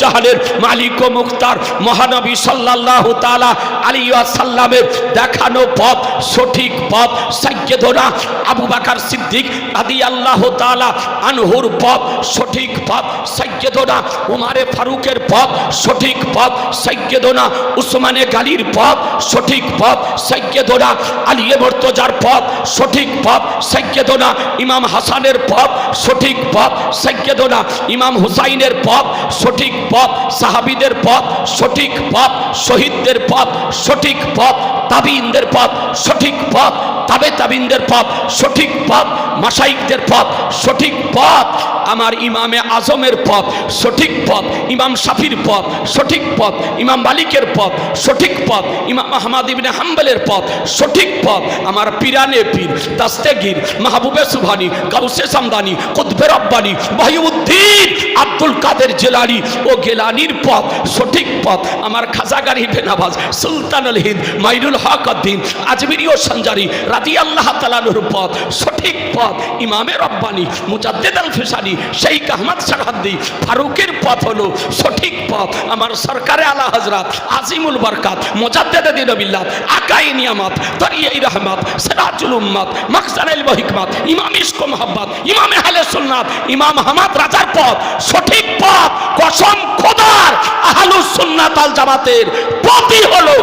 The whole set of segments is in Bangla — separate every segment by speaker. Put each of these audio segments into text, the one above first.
Speaker 1: জাহানের মালিক ও মুক্তার মহানবী সাল্লাহ তালা আলী সাল্লামের দেখানো পথ, সঠিক পথ, সাইয়েদোনা আবু বাকার সিদ্দিক আদি আল্লাহ তালা আনহুর পথ, সঠিক পথ, সাইয়েদোনা উমারে ফারুকের পথ, সঠিক পথ, সাইয়েদোনা উসমানে গালির পথ, সঠিক পথ, সাইয়েদোনা আলিয়ে মর্তজার পথ, সঠিক পথ, সাইয়েদোনা ইমাম হাসানের পথ, সঠিক পথ, সাইয়েদোনা ইমাম হুসাইনের পথ, সঠিক পথ সাহাবিদের পথ সঠিক পথ শহীদদের পথ সঠিক পথ তাবিনদের পথ সঠিক পথ তাবে তাবিনদের পথ সঠিক পথ মাসাইকদের পথ সঠিক পথ আমার ইমামে আজমের পথ সঠিক পথ ইমাম শাফির পথ সঠিক পথ ইমাম মালিকের পথ সঠিক পথ ইমাম আহমাদ ইবনে হাম্বলের পথ সঠিক পথ আমার পিরানে পীর তাস্তেগির মাহবুবে সুবহানি গাউসে সামদানি কুতবে রব্বানি মহিউদ্দিন আব্দুল কাদের জেলানি ও গেলানির পথ, সঠিক পথ। আমার খাজাগারি বেনাবাজ সুলতানুল হিন্দ, মাইনুল হক উদ্দিন, আজমিরি ও সঞ্জারি রাজি আল্লাহ তালানুর পথ, সঠিক পথ। ইমামে রব্বানি, মুজাদ্দেদ আল ফিসানি শেখ আহমদ সারহাদ্দি, ফারুকের পথ হলো সঠিক পথ। আমার সরকারে আলা হজরত আজিমুল বরকাত, মোজাদ্দেদ দিনবিল্লাত আকাই নিয়ামত, দরিয়াই রহমত, সিরাজুল উম্মত মকসানাইল হিকমত ইমাম ইস্ক মোহাম্মদ ইমাম আহলে সুন্নাত, ইমাম হামাদ রাজার পথ, সঠিক পথ কসম খোদার আহলুস সুন্নাত আল জামাতের পথই হলো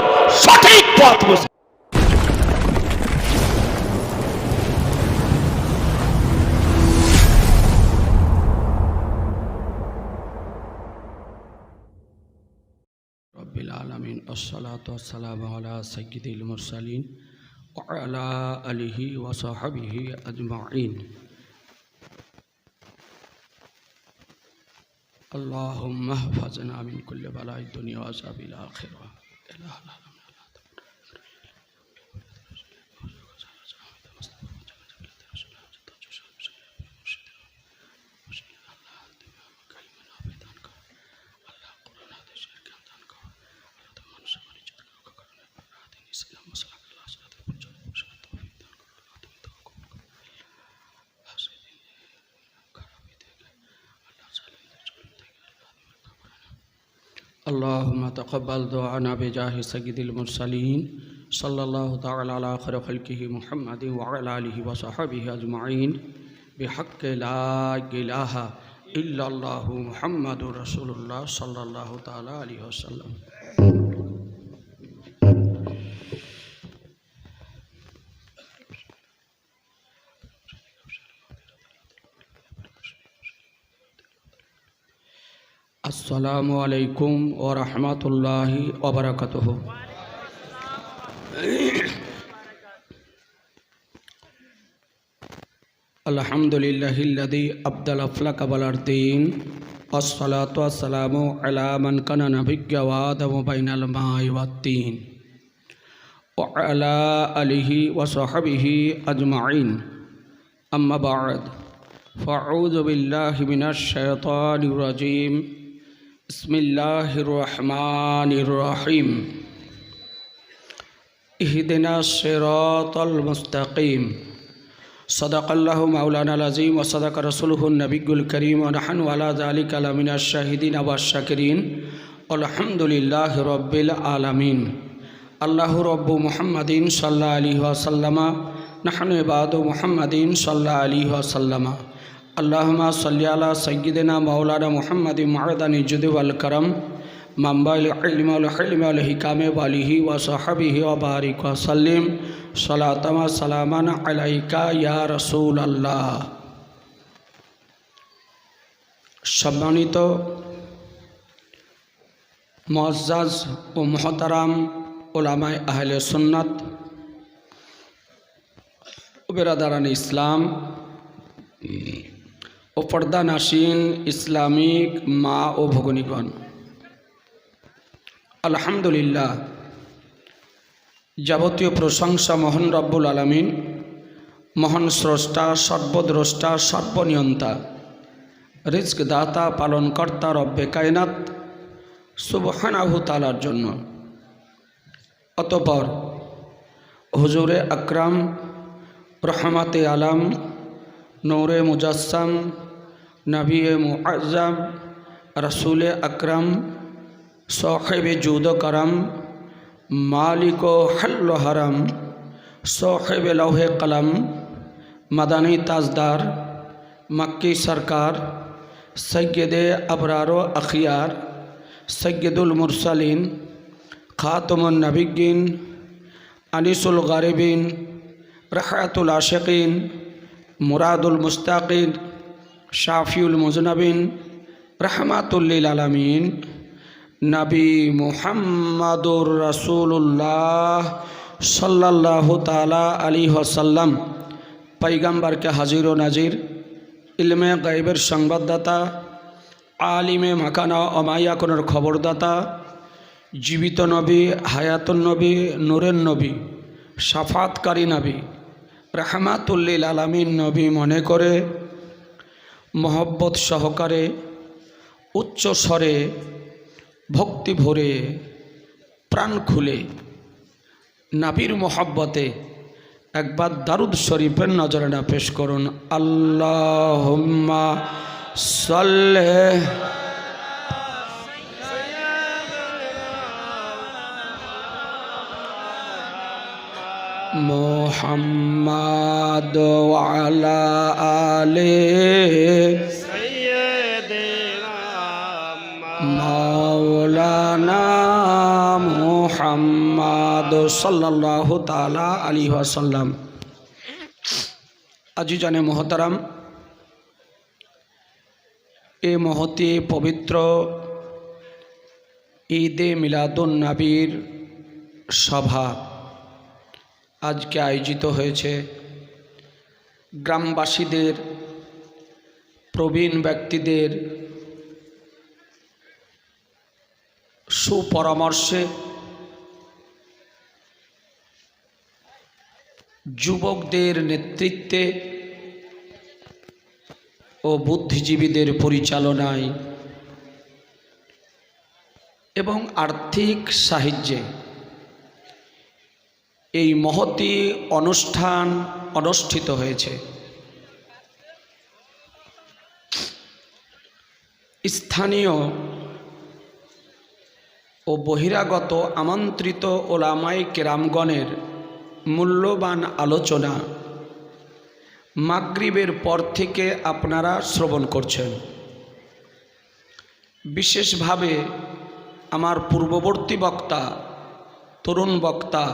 Speaker 1: সঠিক পথ
Speaker 2: رب العالمين الصلاة والسلام على سيد المرسلين وعلى آله وصحبه أجمعين اللهم احفظنا من كل بلاء الدنيا وعذاب الآخرة. اللهم تقبل دعانا بجاه سيد المرسلين صلى الله تعالى على خير خلقه محمد وعلى آله وصحبه أجمعين. بحق لا إله إلا الله محمد رسول الله صلى الله تعالى عليه وسلم. আসসালামু আলাইকুম ও রহমতুল্লাহি ওবরাকাতুহ আলহামদুলিল্লাহিল্লাদি আব্দাল আফলাক আবালার দিন আসসালাতু আসসালামু আলা মান কানা নাবিয়্যা ওয়া আদামু বাইনাল মাই ওয়াত-তিন ওয়া আলা আলিহি ওয়া সাহবিহি আজমাইন আম্মা বা'দ فأعوذ بالله من الشيطان الرجيم بسم الله الرحمن الرحيم اهدنا الصراط المستقيم صدق الله مولانا العظيم وصدق رسوله النبي الكريم ونحن على ذلك لمن الشاهدين والشاكرين والحمد لله رب العالمين الله رب محمد صلى الله عليه وسلم نحن عباد محمد صلى الله عليه وسلم আল্লাহমা সাল্লাহ সৈয়দিনা মাওলানা মোহাম্মদ মারদানি জুদুল করম মাম্বাল ইলমাল হিলমাল হিকামে বালিহি ওয়া সাহাবিহি ওয়া বারিক ওয়া সাল্লিম। সালাতামা সালামান আলাইকা ইয়া রসুল আল্লাহ সম্মানিত মজ্জাজ ও মহতারাম ওলামায় আহলে সুন্নাত বেরাদারান ইসলাম ও পর্দা নাসিন ইসলামিক মা ও ভগনীগণ। আলহামদুলিল্লাহ, যাবতীয় প্রশংসা মোহন রব্বুল আলমিন, মহান স্রষ্টা, সর্বদ্রষ্টা, সর্বনিয়ন্তা রিস্ক দাতা পালনকর্তা, রব্বে কায়নাত, সুবহানাহু তালার জন্য। অতপর হুজুরে আকরাম, রহমাতে আলাম, নৌরে মুজাসম نبی معذب
Speaker 1: رسول اکرم، صاحب جود و کرم، مالک و حل و حرم، صاحب لوح قلم، مدنی تازدار، مکی سرکار، سید ابرار و اخیار، سید المرسلین، خاتم النبیین، انیس الغاربین رحعت العاشقین، مراد المستقین শাফিউল মুজনাবিন রহমাতুল্লিল আলমিন, নাবি মুহাম্মাদুর রাসুল্লাহ সাল্লাহ তালা আলী হসাল্লাম পৈগম্বরকে হাজির ও নাজির, ইলমে গাইবের সংবাদদাতা, আলিমে মাকানা অমাইয়া কোনোর খবরদাতা, জীবিত নবী, হায়াতুন নবী, নূরের নবী, সাফাতকারী নবী রাহমাতুল্লিল আলমিন নবী মনে করে মহব্বত সহকারে, উচ্চ স্বরে, ভক্তি ভরে প্রাণ খুলে। নাবির মহব্বতে একবার দারুদ শরীফের নজরানা পেশ করুন। আল্লাহ সাল্লে মোহাম্মদ ওয়ালা আলে মাওলানা মুহাম্মদ সাল্লাহ তালা আলী ওয়াসাল্লাম। আজি জানে মহতারাম এ মহতি পবিত্র ঈদে মিলাদুন নাবির সভা। আজকে আয়োজিত হয়েছে। গ্রামবাসীদের, প্রবীণ ব্যক্তিদের সুপরামর্শে যুবকদের নেতৃত্বে ও বুদ্ধিজীবীদের পরিচালনায় এবং আর্থিক সাহায্যে এই মহতি অনুষ্ঠান অনুষ্ঠিত হয়েছে। স্থানীয় ও বহিরাগত আমন্ত্রিত ওলামাই কেরামগণের মূল্যবান আলোচনা মাগরিবের পর থেকে আপনারা শ্রবণ করছেন। বিশেষভাবে আমার পূর্ববর্তী বক্তা, তরুণ বক্তা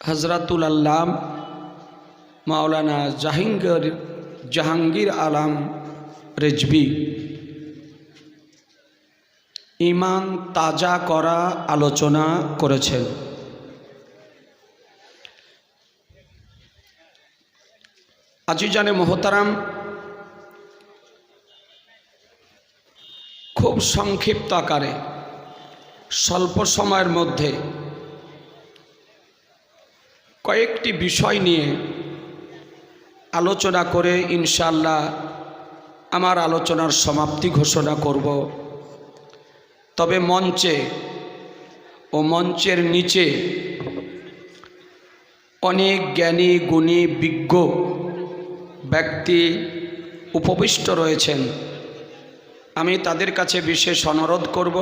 Speaker 1: হজরতুল আল্লাম, মাওলানা জাহাঙ্গীর জাহাঙ্গীর আলাম রেজবি। ইমান তাজা করা আলোচনা করেছেন। আজিজানে মোহতারাম, খুব সংক্ষিপ্ত আকারে, স্বল্প সময়ের মধ্যে কয়েকটি বিষয় নিয়ে আলোচনা করে ইনশাল্লাহ আমার আলোচনার সমাপ্তি ঘোষণা করব। তবে মঞ্চে ও মঞ্চের নিচে অনেক জ্ঞানী, গুণী, বিজ্ঞ ব্যক্তি উপবিষ্ট রয়েছেন। আমি তাদের কাছে বিশেষ অনুরোধ করব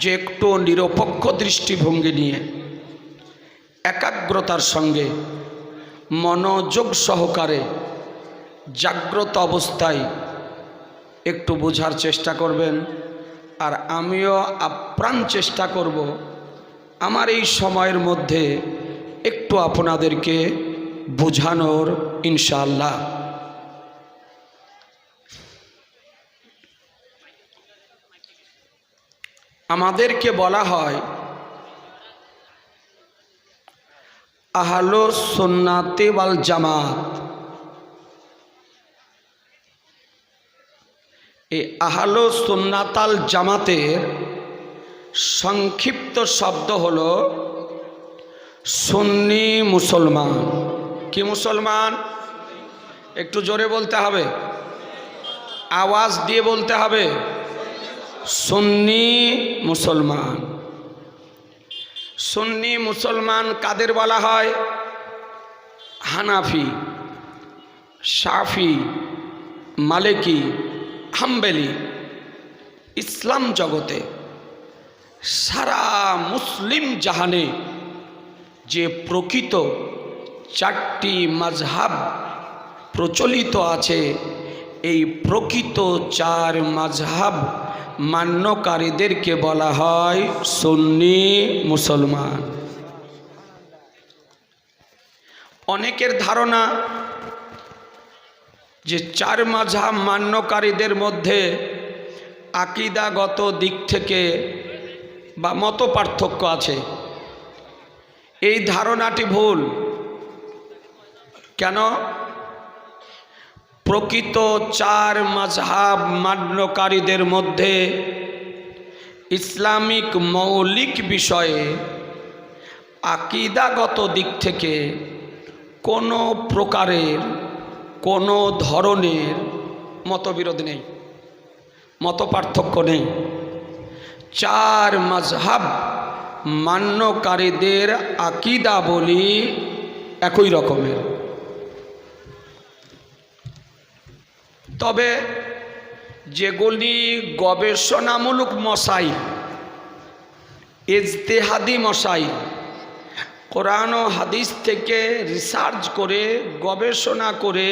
Speaker 1: যে একটু নিরপেক্ষ দৃষ্টিভঙ্গি নিয়ে একাগ্রতার সঙ্গে, মনোযোগ সহকারে, জাগ্রত অবস্থায় একটু বোঝার চেষ্টা করবেন। আর আমিও আপ্রাণ চেষ্টা করব, আমার এই সময়ের মধ্যে একটু আপনাদেরকে বোঝানোর ইনশাল্লাহ আমাদেরকে বলা হয় আহলো সুন্নাতে ওয়াল জামাত। এই আহলো সুন্নাতাল জামাতের সংক্ষিপ্ত শব্দ হল সুন্নি মুসলমান। কি মুসলমান? একটু জোরে বলতে হবে। আওয়াজ দিয়ে বলতে হবে, সুন্নি মুসলমান। সুন্নি মুসলমান কাদের বলা হয়? হানাফি সাফি মালিকি, হাম্বেলি, ইসলাম জগতে সারা মুসলিম জাহানে যে প্রকৃত চারটি মাঝহাব প্রচলিত আছে, এই প্রকৃত চার মাঝহাব মান্যকারীদেরকে বলা হয় সুন্নি মুসলমান। অনেকের ধারণা যে চার মাঝহাব মান্যকারীদের মধ্যে আকিদাগত দিক থেকে বা মত পার্থক্য আছে। এই ধারণাটি ভুল। কেন? প্রকৃত চার মাঝহাব মান্যকারীদের মধ্যে ইসলামিক মৌলিক বিষয়ে আকিদাগত দিক থেকে কোনো প্রকারের, কোনো ধরনের মতবিরোধ নেই মত পার্থক্য নেই। চার মাঝহাব মান্যকারীদের আকিদা বলি একই রকমের। তবে যেগুলি গবেষণামূলক মশাই, ইজতেহাদি মশাই, কোরআন ও হাদিস থেকে রিসার্চ করে, গবেষণা করে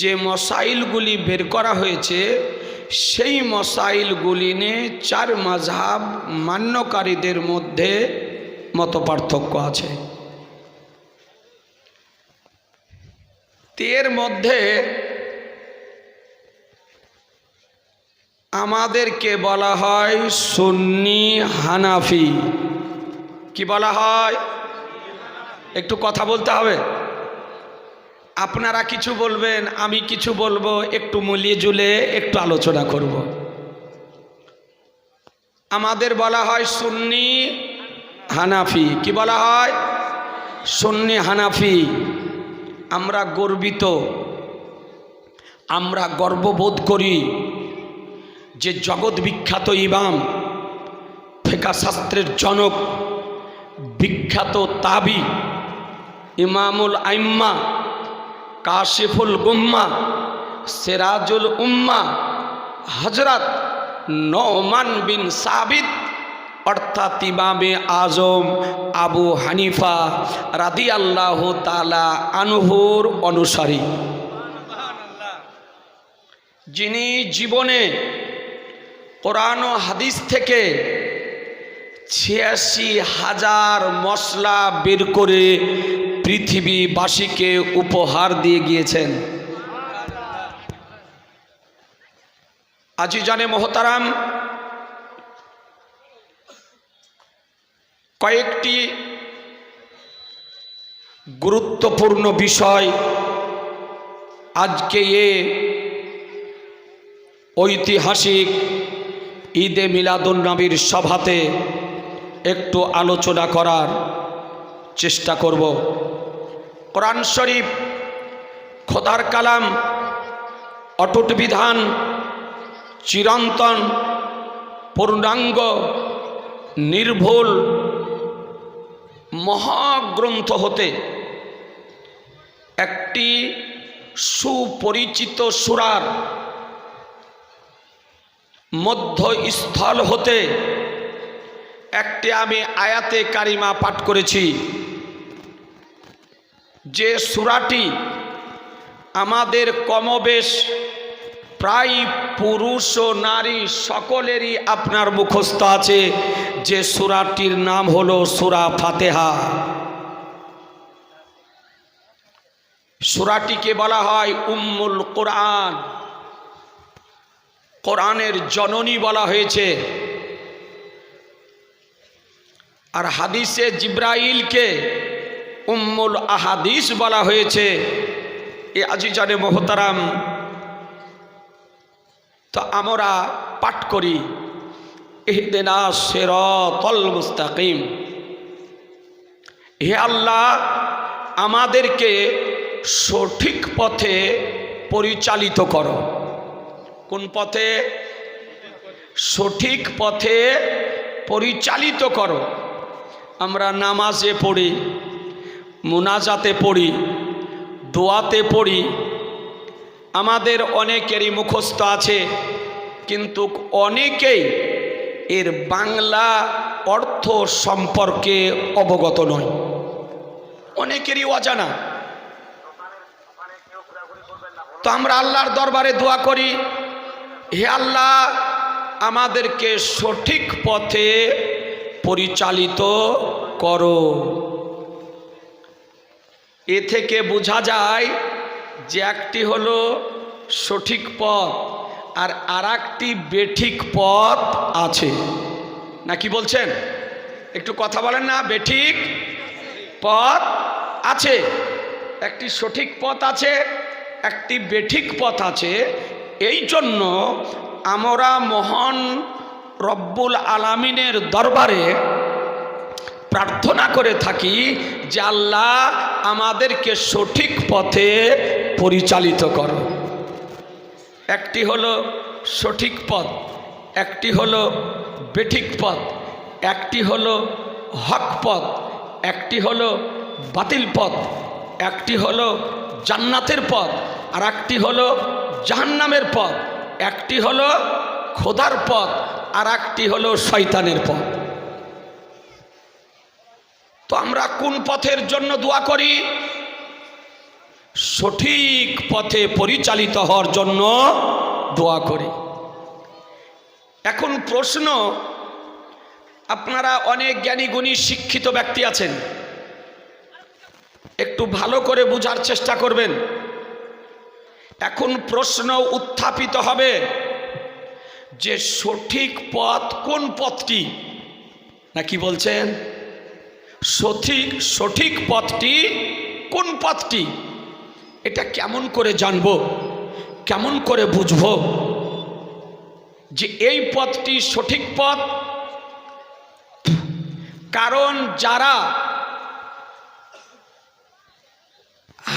Speaker 1: যে মশাইলগুলি বের করা হয়েছে, সেই মশাইলগুলি নিয়ে চার মাঝহাব মান্যকারীদের মধ্যে মত পার্থক্য আছে। তের মধ্যে আমাদেরকে বলা হয় সুন্নি হানাফি। কি বলা হয়? একটু কথা বলতে হবে। আপনারা কিছু বলবেন, আমি কিছু বলব, একটু মিলিয়ে জুলে একটু আলোচনা করব। আমাদের বলা হয় সুন্নি হানাফি। কি বলা হয়? সুন্নি হানাফি। আমরা গর্বিত। আমরা গর্ববোধ করি। যে জগৎ বিখ্যাত ইমাম, ফেকা শাস্ত্রের জনক, বিখ্যাত তাবি, ইমামুল আইম্মা, কাশিফুল গুম্মা, সেরাজুল উম্মা হজরত নৌমান বিন সাবিত, অর্থাৎ ইমামে আজম আবু হানিফা রাদি আল্লাহ তালা আনহুর অনুসারী। যিনি জীবনে কোরআন ও হাদিস থেকে ছিয়াশি হাজার মশলা বের করে পৃথিবীবাসীকে উপহার দিয়ে গিয়েছেন। আজি জানে মোহতারাম, কয়েকটি গুরুত্বপূর্ণ বিষয় আজকে এ ঐতিহাসিক ঈদে মিলাদুন্নবীর সভাতে একটু আলোচনা করার চেষ্টা করব। কোরআন শরীফ, খোদার কালাম, অটুট বিধান, চিরন্তন, পূর্ণাঙ্গ, নির্ভুল, মহাগ্রন্থ হতে একটি সুপরিচিত সুরার মধ্যস্থল হতে একটি আমি আয়াতে কারিমা পাঠ করেছি। যে সুরাটি আমাদের কমবেশ প্রায় পুরুষ ও নারী সকলেরই আপনার মুখস্থ আছে, যে সুরাটির নাম হলো সুরা ফাতেহা। সুরাটিকে বলা হয় উম্মুল কোরআন। কোরআনের জননী বলা হয়েছে। আর হাদিসে জিব্রাইলকে উম্মুল আহাদিস বলা হয়েছে। এ আজিজানে মোহতারাম, তো আমরা পাঠ করি এহদেনা সেরতল মুস্তাকিম। হে আল্লাহ, আমাদেরকে সঠিক পথে পরিচালিত করো। কোন পথে? সঠিক পথে পরিচালিত করো। আমরা নামাজে পড়ি, মোনাজাতে পড়ি, দোয়াতে পড়ি। আমাদের অনেকেরই মুখস্থ আছে, কিন্তু অনেকেই এর বাংলা অর্থ সম্পর্কে অবগত নয়। অনেকেরই অজানা। তো আমরা আল্লাহর দরবারে দোয়া করি হে আল্লাহ, আমাদেরকে সঠিক পথে পরিচালিত করো। এ থেকে বোঝা যায় যে একটি হলো সঠিক পথ আর আর একটি বেঠিক পথ আছে। না কি বলছেন? একটু কথা বলেন না, বেঠিক পথ আছে। একটি সঠিক পথ আছে, একটি বেঠিক পথ আছে এই জন্য আমরা মহান রব্বুল আলামিনের দরবারে প্রার্থনা করে থাকি যে আল্লাহ আমাদেরকে সঠিক পথে পরিচালিত করো। একটি হলো সঠিক পথ, একটি হলো বেঠিক পথ, একটি হলো হক পথ, একটি হলো বাতিল পথ, একটি হলো জান্নাতের পথ, আর একটি হলো জাহান্নামের পথ। একটি হলো খোদার পথ, আর একটি হলো শয়তানের পথ। তো আমরা কোন পথের জন্য দোয়া করি? সঠিক পথে পরিচালিত হওয়ার জন্য দোয়া করি। এখন প্রশ্ন, আপনারা অনেক জ্ঞানী, গুণী, শিক্ষিত ব্যক্তি আছেন। একটু ভালো করে বোঝার চেষ্টা করবেন। এখন প্রশ্ন উত্থাপিত হবে যে সঠিক পথ কোন পথটি? না কি বলছেন? সঠিক সঠিক পথটি কোন পথটি? এটা কেমন করে জানব? কেমন করে বুঝব? যে এই পথটি সঠিক পথ? কারণ যারা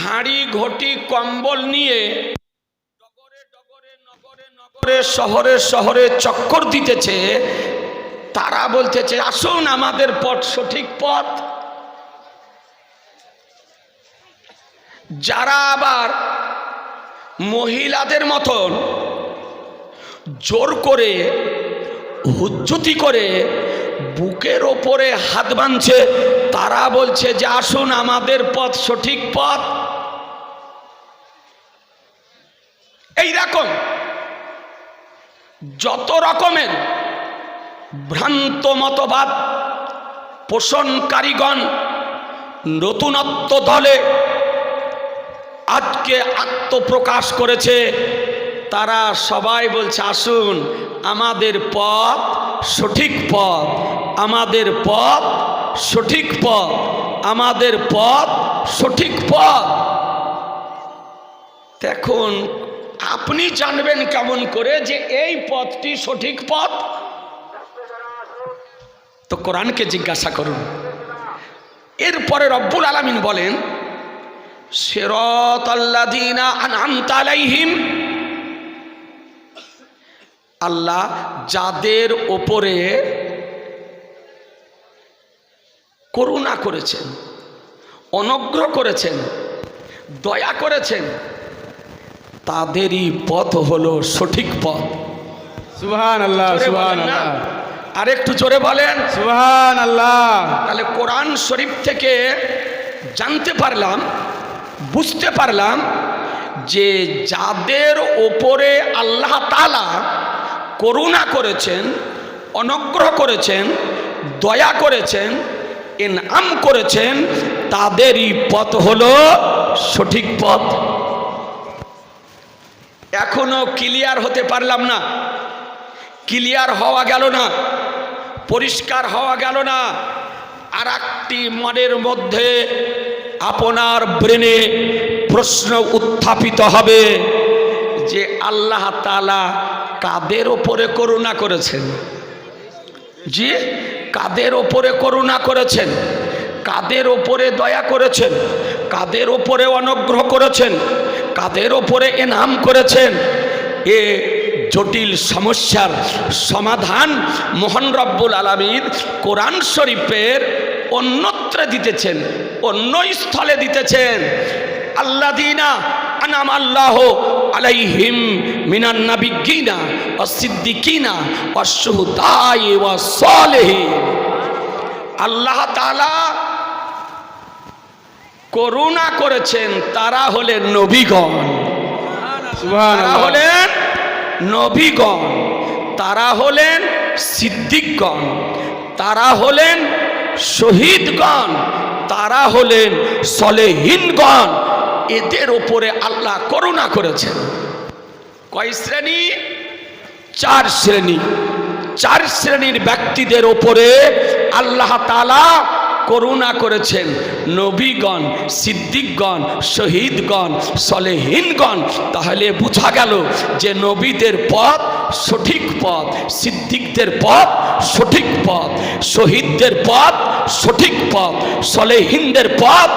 Speaker 1: হাঁড়ি ঘটি কম্বল নিয়ে ডগরে ডগরে নগরে নগরে শহরে শহরে চক্কর দিতেছে। তারা বলতেছে, আসুন আমাদের পথ সঠিক পথ। যারা আবার মহিলাদের মতন জোর করে, হুজ্জুতি করে বুকের ওপরে হাত বাঁধছে, তারা বলছে যে, আসুন আমাদের পথ সঠিক পথ। এই রকম যত রকমের ভ্রান্ত মতবাদ পোষণকারীগণ নতুনত্ব দলে আজকে আত্মপ্রকাশ করেছে, তারা সবাই বলছে, আসুন, আমাদের পথ সঠিক পথ, আমাদের পথ সঠিক পথ, আমাদের পথ সঠিক পথ। দেখুন আপনি জানবেন কেমন করে যে এই পথটি সঠিক পথ? তো কোরআনকে জিজ্ঞাসা করুন। এরপরে রব্বুল আলামিন বলেন আল্লাহ যাদের ওপরে করুণা করেছেন, অনুগ্রহ করেছেন, দয়া করেছেন তাদেরই পথ হলো সঠিক পথ।
Speaker 3: সুবহান আল্লাহ
Speaker 1: জোরে
Speaker 3: সুবহান
Speaker 1: বলেন না?
Speaker 3: আল্লাহ
Speaker 1: জোরে বলেন।
Speaker 3: সুবহান আল্লাহ
Speaker 1: তাহলে কোরআন শরীফ থেকে জানতে পারলাম বুঝতে পারলাম যে যাদের ওপরে আল্লাহ তালা করুণা করেছেন অনুগ্রহ করেছেন দয়া করেছেন এনাম করেছেন তাদেরই পথ হলো সঠিক পথ। এখনও ক্লিয়ার হতে পারলাম না। ক্লিয়ার হওয়া গেল না। পরিষ্কার হওয়া গেল না। আর একটি মনের মধ্যে আপনার ব্রেনে প্রশ্ন উত্থাপিত হবে যে আল্লাহ তালা কাদের ওপরে করুণা করেছেন? জি, কাদের ওপরে করুণা করেছেন? কাদের ওপরে দয়া করেছেন? কাদের ওপরে অনুগ্রহ করেছেন? কাদের ওপরে এনাম করেছেন? এ জটিল সমস্যার সমাধান মোহন রব্বুল আলমীর কোরআন শরীফের অন্যত্র দিতেছেন, অন্য স্থলে দিতেছেন। আল্লাদিনা আনাম আল্লাহ আলাইহিম মিনান নাবিগিনা ওয়াসিদ্দিকিনা ওয়াশুহুদাই ওয়াসসালিহিন আল্লাহ তাআলা করুণা করেছেন তারা হলেন নবীগণ। তারা হলেন নবীগণ তারা হলেন সিদ্দিকগণ তারা হলেন শহীদগণ তারা হলেন সলেহীনগণ। এদের ওপরে আল্লাহ করুণা করেছেন। কয় শ্রেণি? চার শ্রেণি। চার শ্রেণির ব্যক্তিদের ওপরে আল্লাহ তালা করুণা করেছেন নবীগণ, সিদ্দিকগণ, শহীদগণ, সলেহীনগণ। তাহলে বোঝা গেল যে নবীদের পথ সঠিক পথ, সিদ্দিকদের পথ সঠিক পথ, শহীদদের পথ সঠিক পথ, সলেহীনদের পথ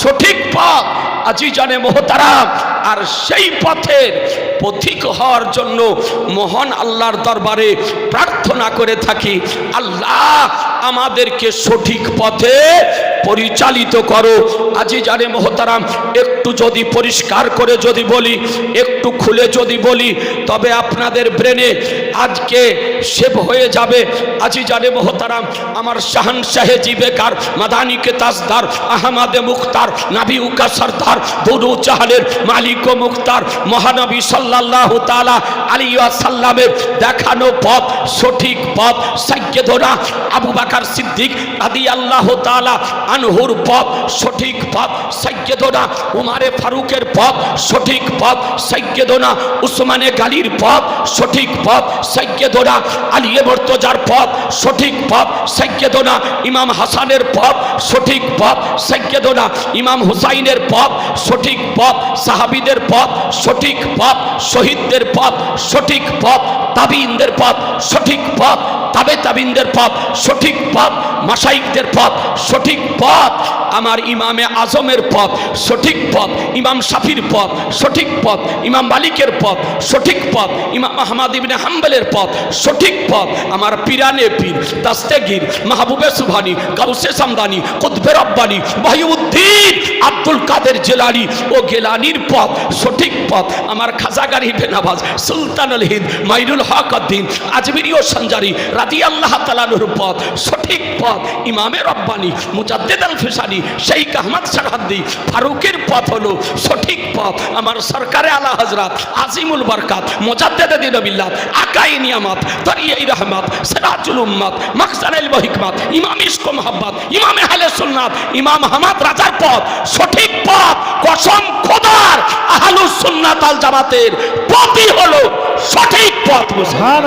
Speaker 1: সঠিক পথ। আজি জানে মোহতারাম আর সেই পথের পথিক হওয়ার জন্য মহান আল্লাহর দরবারে প্রার্থনা করে থাকি, আল্লাহ আমাদেরকে সঠিক পথে পরিচালিত করো। আজি জানে মোহতারাম, একটু যদি পরিষ্কার করে যদি বলি, একটু খুলে যদি বলি, তবে আপনাদের ব্রেনে আজকে সেভ হয়ে যাবে। আজি জানে মোহতারাম, আমার শাহান শাহেজি বেকার মাদানিকে তাজদার, আহমাদে মুখতার নাবি উকা সর্দার দুরু চাহালের মালিক ও মুখতার, মহানবী সাল্লাল্লাহু তাআলা আলাইহি সাল্লামের দেখানো পথ, সঠিক পথ সাইয়্যিদনা আবু বাকার সিদ্দিক রাদিয়াল্লাহু তাআলা আনহুর পথ সঠিক পথ সাইয়্যিদনা উমারে ফারুকের পথ সঠিক পথ সাইয়্যিদনা উসমানে গালির পথ সঠিক পথ সাইয়্যিদনা আলী মুর্তজার পথ সঠিক পথ সাইয়্যিদনা ইমাম হাসানের পথ সঠিক পথ সাইয়্যিদনা ইমাম হুসাইনের পথ সঠিক পথ সাহাবিদের পথ সঠিক পথ শহীদদের পথ সঠিক পথ তাবিনদের পথ সঠিক পথ তাবে তাবিনদের পথ, সঠিক পথ মাসাইকদের পথ, সঠিক পথ, আমার ইমামে আজমের পথ, সঠিক পথ, ইমাম শাফির পথ, সঠিক পথ, ইমাম মালিকের পথ, সঠিক পথ, ইমাম আহমদ ইবনে হাম্বলের পথ, সঠিক পথ, আমার পিরানে পীর, দাস্তেগীর, মাহবুবে সুবহানি, গাউসে সামদানি, কুতবে রব্বানি বাহিউদ্দিন আব্দুল কাদের জেলানি ও গেলানির পথ, সঠিক পথ। আমার খাজাগারি বেনাবাজ সুলতান আল হিন্দ, মাইনুল হক উদ্দিন আজমিরি ও সঞ্জারি রাদি আল্লাহ তালানুর পথ, সঠিক পথ। ইমামে রব্বানি, মুজাদ্দেদ আল ফিসানি শেখ আহমদ সারহাদ্দি, ফারুকের পথ হলো সঠিক পথ। আমার সরকারে আলা হজরত আজিমুল বরকাত, মুজাদ্দেদ দিনবিল্লাহ আকাই নিয়ামত তরিয়াই রহমত, সিরাজুল উম্মত মাকসানুল হিকমত ইমাম ইশক মোহাম্মদ ইমামে হালে সুন্নাত, ইমাম আহমদ রাজার পথ, সঠিক পথ, কসম খোদার আহলু সুন্নাত আল জামাতের পথই হলো সঠিক পথ
Speaker 3: বুঝান